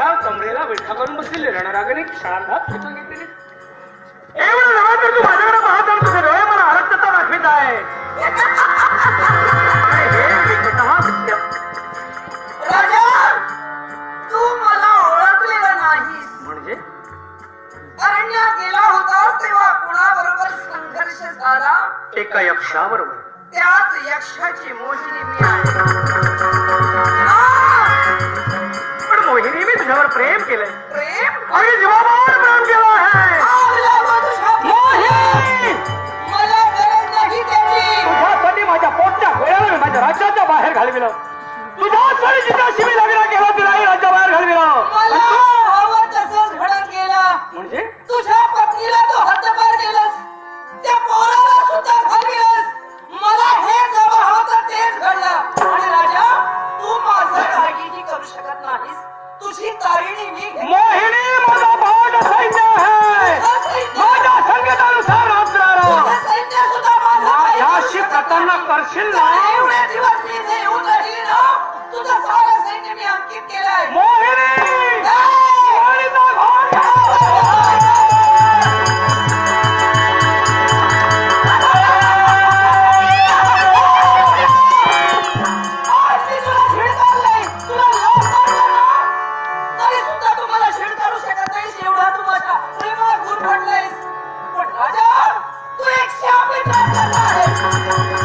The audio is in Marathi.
माझ्या कमरेला विठा करून बसलेले रणरागने क्षणार्धात खेचून घेतलेले तर तू माझ्याकडे पाहत मला दाखवित आहे. हे म्हणजे? अरण्यात गेला होतास तेव्हा कुणाबरोबर संघर्ष झाला? एका यक्षाबरोबर. त्याच यक्षाची मोहिनी मी आहे. पण मोहिनी मी तुझ्यावर प्रेम केलंय. प्रेम? आणि जीवाभावाने प्रेम केलं आहे. आवला मधुशा मोहिनी! मला गरज नाही त्याची. तुझ्यासाठी माझ्या पोटच्या गोळ्याला मी माझ्या राज्याच्या बाहेर घालविलं. तुझ्यासाठी जिथं शिवी लागला केला तिलाही राज्याबाहेर मोहिनी माझा भाऊ सैन्य आहे. माझ्या करशील ना? एवढे दिवस मी देऊ तुझं सारं सैन्य मी Thank you.